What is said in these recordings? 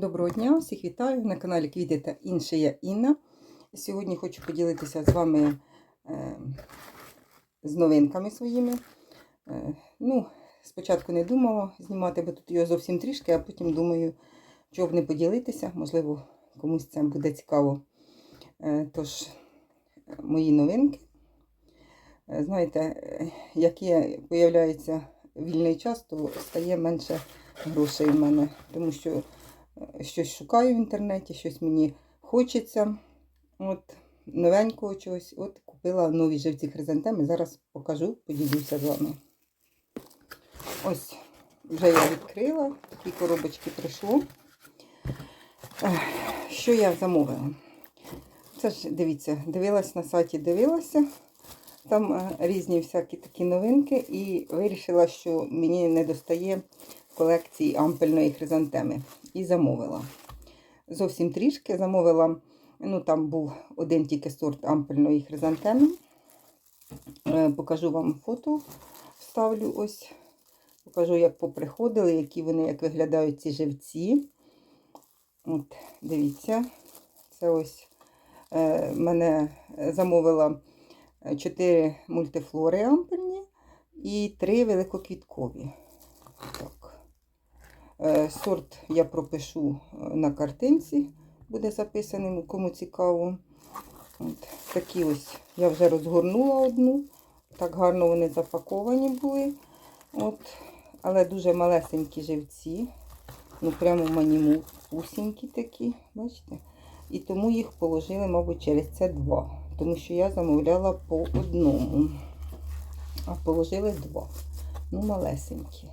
Доброго дня, всіх вітаю на каналі Квіти та інше я Інна. Сьогодні хочу поділитися з вами е, з новинками своїми. Е, ну, спочатку не думала знімати, бо тут його зовсім трішки, а потім думаю, чого б не поділитися. Можливо, комусь це буде цікаво. Е, тож, мої новинки. Е, знаєте, е, як є, появляється вільний час, то стає менше грошей в мене, тому що щось шукаю в інтернеті, щось мені хочеться. От, новенького чогось. От купила нові живці хризантеми. Зараз покажу, поділюся з вами. Ось, вже я відкрила, такі коробочки прийшло. Що я замовила? Це ж, дивіться, дивилась на сайті, дивилася. Там е, різні всякі такі новинки, і вирішила, що мені не достає колекції ампельної хризантеми. І замовила. Зовсім трішки замовила, ну там був один тільки сорт ампельної хризантеми. Е, Покажу вам фото, вставлю ось. Покажу, як поприходили, які вони, як виглядають ці живці. От, дивіться, це ось е, мене замовила 4 мультифлори ампельні і 3 великоквіткові. Е, Сорт я пропишу е, на картинці, буде записаним, кому цікаво. От, Такі ось я вже розгорнула одну. Так гарно вони запаковані були. От, Але дуже малесенькі живці. Ну, прямо манімусінькі такі, бачите? І тому їх положили, мабуть, через це два. Тому що я замовляла по одному. А положили два. Ну, малесенькі.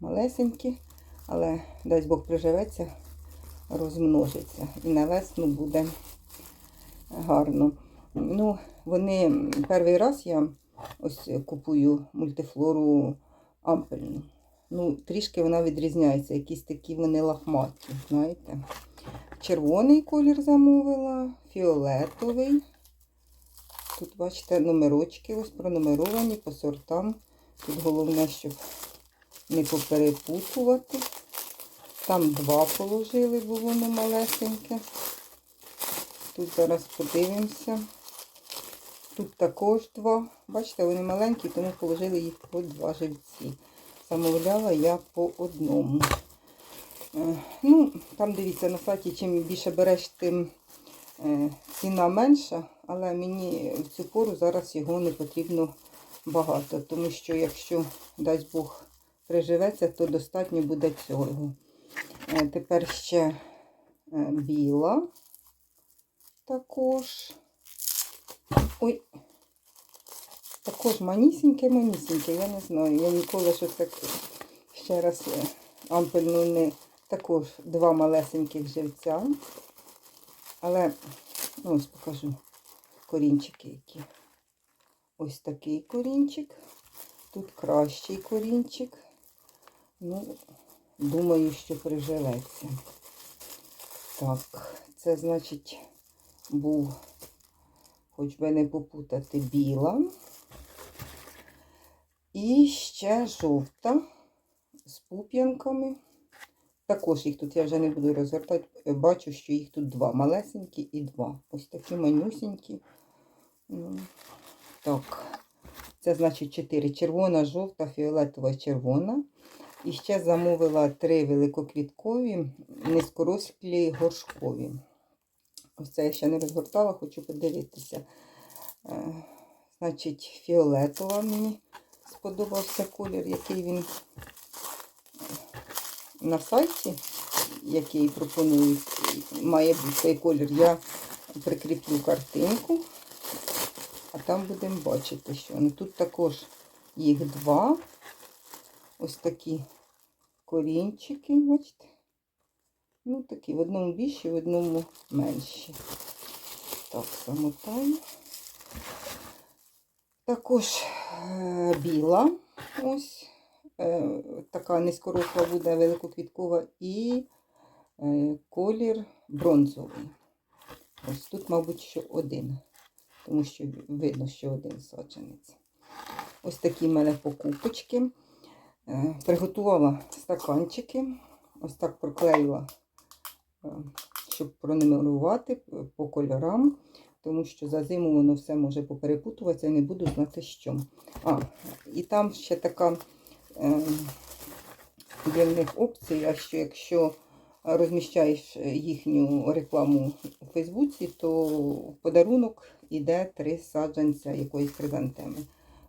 Малесенькі, але дасть Бог приживеться, розмножиться. І на весну буде гарно. Ну, вони перший раз я ось купую мультифлору ампельну. Ну, трішки вона відрізняється. Якісь такі вони лахматі, знаєте. Червоний колір замовила, фіолетовий. Тут, бачите, номерочки ось пронумеровані по сортам. Тут головне, щоб не поперепутувати. Там два положили, бо воно малесеньке. Тут зараз подивимося. Тут також два. Бачите, вони маленькі, тому положили їх по два живці. Замовляла я по одному. Е, Ну, Там дивіться, на сайті, чим більше береш, тим е, ціна менша, але мені в цю пору зараз його не потрібно багато, тому що якщо, дасть Бог, приживеться, то достатньо буде цього. Е, Тепер ще е, біла також. Ой, також манісіньке-манісіньке, я не знаю. Я ніколи щось так ще раз е, ампельну не також два малесеньких живця. Але, ну ось покажу корінчики які. Ось такий корінчик. Тут кращий корінчик. Ну, думаю, що приживеться. Так, це значить був, хоч би не попутати, біла. І ще жовта з пуп'янками. Також їх тут я вже не буду розвертати. Бачу, що їх тут два. Малесенькі і два. Ось такі манюсенькі. Ну, Так, це значить 4. Червона, жовта, фіолетова, червона. І ще замовила три великоквіткові, низькорослі горшкові. Ось це я ще не розгортала, хочу подивитися. Е, Значить, фіолетова мені сподобався колір, який він на сайті, який пропонують, має бути цей колір. Я прикріплю картинку, а там будемо бачити, що ну, тут також їх два. Ось такі корінчики, бачите? Ну, такі, в одному більші, в одному менші. Так, замотаю. Також е, біла, ось, е, така низькоросла буде великоквіткова і е, колір бронзовий. Ось тут, мабуть, що один, тому що видно, що один саджанець. Ось такі в мене покупочки. Е, Приготувала стаканчики. Ось так проклеїла е, щоб пронумерувати по кольорам, тому що за зиму воно все може поперепутуватися і не буду знати що. А, і там ще така е, для них опція, що якщо розміщаєш їхню рекламу у Фейсбуці, то подарунок іде три саджанця якоїсь хризантеми.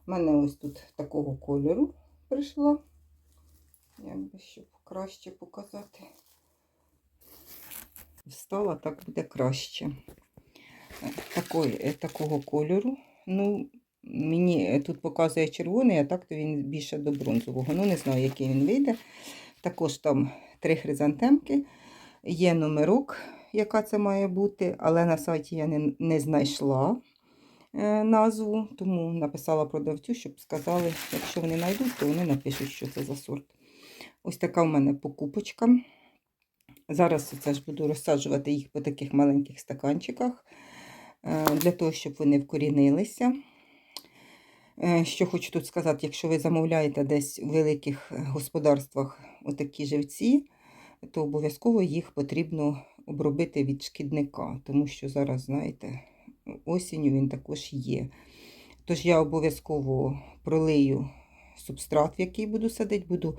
У мене ось тут такого кольору прийшла. Як би щоб краще показати. Встала, так буде краще. Такої, е, такого кольору. Ну, мені е, тут показує червоний, а так то він більше до бронзового. Ну, не знаю, який він вийде. Також там три хризантемки. Є номерок, яка це має бути, але на сайті я не, не знайшла назву, тому написала продавцю, щоб сказали, якщо вони знайдуть, то вони напишуть, що це за сорт. Ось така в мене покупочка. Зараз це ж буду розсаджувати їх по таких маленьких стаканчиках, е, для того, щоб вони вкорінилися. Е, Що хочу тут сказати, якщо ви замовляєте десь у великих господарствах отакі живці, то обов'язково їх потрібно обробити від шкідника, тому що зараз, знаєте, осінню він також є. Тож я обов'язково пролию субстрат, в який буду садити, буду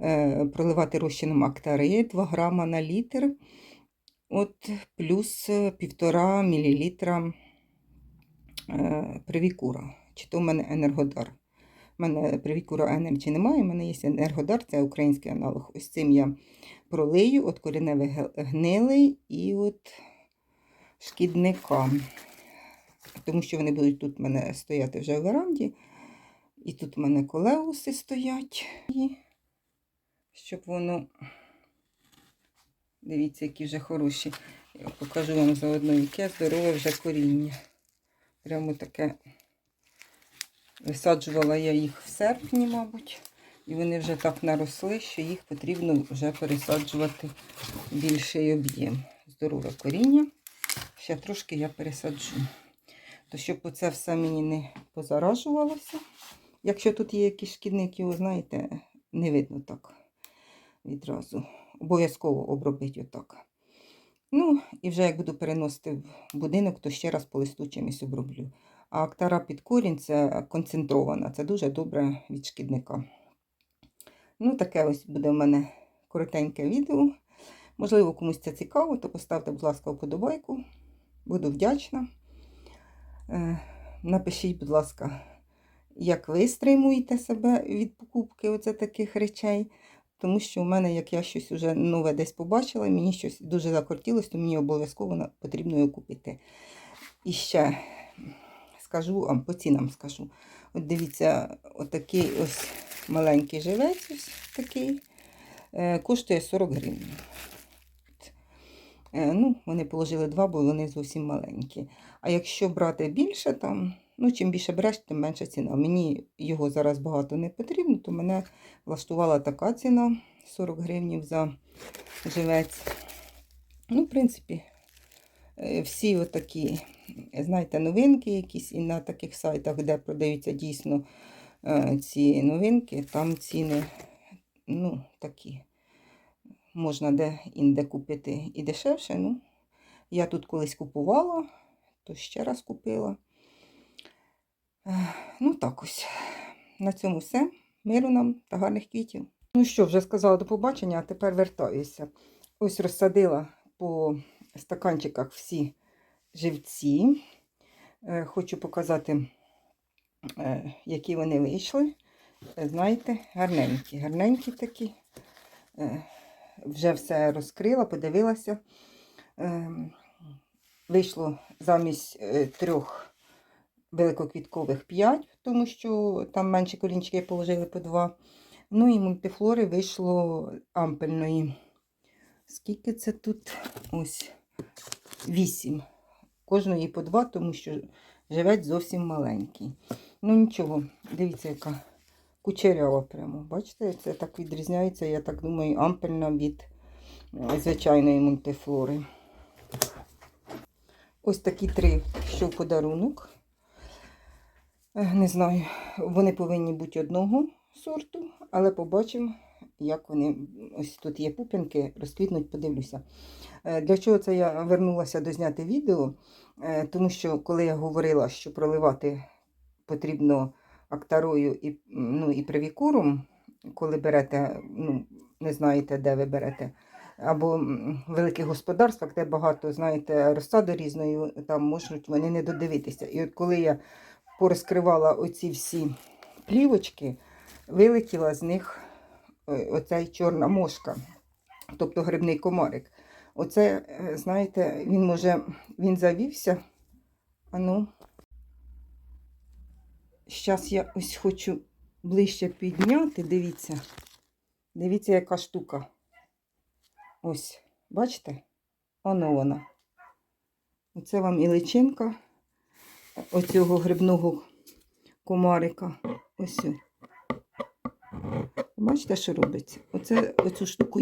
е, проливати розчином актари 2 грама на літр, от, плюс 1,5 мл е, привікура. Чи то в мене енергодар. У мене привікура енерджі немає, у мене є енергодар, це український аналог. Ось цим я пролию от кореневих гнилий і от шкідника. Тому що вони будуть тут в мене стояти вже в веранді. І тут в мене колеуси стоять. І щоб воно. Дивіться, які вже хороші. Я покажу вам заодно, яке здорове вже коріння. Прямо таке. Висаджувала я їх в серпні, мабуть. І вони вже так наросли, що їх потрібно вже пересаджувати більший об'єм. Здорове коріння. Ще трошки я пересаджу. То щоб оце все мені не позаражувалося. Якщо тут є якісь шкідники, ви знаєте, не видно так відразу. Обов'язково обробити отак. Ну, і вже як буду переносити в будинок, то ще раз по листу чимось оброблю. А актара під корінь це концентрована, це дуже добре від шкідника. Ну, таке ось буде в мене коротеньке відео. Можливо, комусь це цікаво, то поставте, будь ласка, вподобайку. Буду вдячна. Е, Напишіть, будь ласка, як ви стримуєте себе від покупки оце таких речей. Тому що в мене, як я щось вже нове десь побачила, мені щось дуже закортілося, то мені обов'язково потрібно його купити. І ще скажу, а по цінам скажу. От дивіться, отакий ось маленький живець, ось такий, е, коштує 40 гривень. Е, Ну, вони положили два, бо вони зовсім маленькі. А якщо брати більше, там, ну, чим більше береш, тим менша ціна. Мені його зараз багато не потрібно, то мене влаштувала така ціна 40 гривень за живець. Ну, в принципі, е, всі отакі, знаєте, новинки якісь, і на таких сайтах, де продаються дійсно е, ці новинки, там ціни, ну, такі. Можна де інде купити і дешевше. Ну, я тут колись купувала, то ще раз купила. Ну, так ось. На цьому все. Миру нам та гарних квітів. Ну що, вже сказала до побачення, а тепер вертаюся. Ось розсадила по стаканчиках всі живці. Е, Хочу показати, е, які вони вийшли. Е, Знаєте, гарненькі, гарненькі такі. Вже все розкрила, подивилася. Вийшло замість е, трьох великоквіткових 5, тому що там менші корінчики положили по два. Ну і мультифлори вийшло ампельної. Скільки це тут? Ось 8. Кожної по два, тому що живець зовсім маленький. Ну нічого, дивіться, яка кучерява прямо. Бачите, це так відрізняється, я так думаю, ампельна від е, звичайної мультифлори. Ось такі три, що в подарунок. Е, Не знаю, вони повинні бути одного сорту, але побачимо, як вони, ось тут є пупінки, розквітнуть, подивлюся. Е, Для чого це я вернулася до зняти відео? Е, Тому що коли я говорила, що проливати потрібно актарою і, ну, і привікуром, коли берете, ну, не знаєте, де ви берете, або великих господарствах, де багато, знаєте, розсади різної, там можуть вони не додивитися. І от коли я порозкривала оці всі плівочки, вилетіла з них е, оцей чорна мошка, тобто грибний комарик. Оце, е, знаєте, він може, він завівся. А ну, зараз я ось хочу ближче підняти. Дивіться. Дивіться, яка штука. Ось, бачите? Оно вона. Оце вам і личинка оцього грибного комарика. Ось. Бачите, що робиться? Оце, оцю штуку,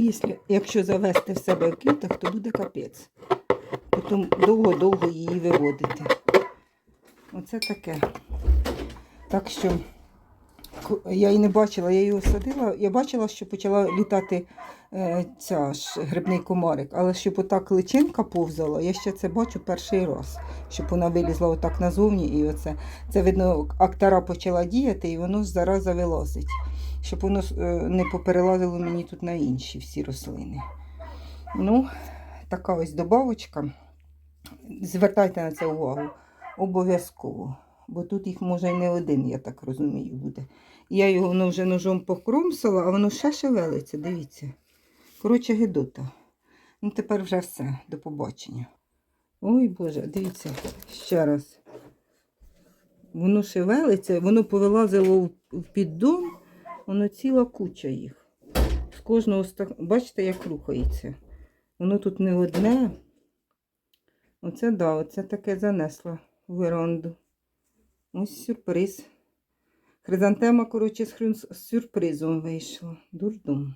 якщо, завести в себе в квітах, то буде капець. Потім довго-довго її виводити. Оце таке. Так що я її не бачила, я її садила. Я бачила, що почала літати е, ця ж грибний комарик, але щоб отак личинка повзала, я ще це бачу перший раз. Щоб вона вилізла отак назовні, і оце. Це видно, актара почала діяти, і воно ж зараза вилазить. Щоб воно е, не поперелазило мені тут на інші всі рослини. Ну, така ось добавочка. Звертайте на це увагу. Обов'язково. Бо тут їх може і не один, я так розумію, буде. Я його воно вже ножом покромсала, а воно ще шевелиться, дивіться. Коротше, гидота. Ну, тепер вже все. До побачення. Ой Боже, дивіться, ще раз. Воно шевелиться, воно повилазило в- піддон, воно ціла куча їх. З кожного. Бачите, як рухається. Воно тут не одне. Оце да, оце таке занесло в веранду. Ось сюрприз. Хризантема, коротше, з сюрпризом вийшла. Дурдом.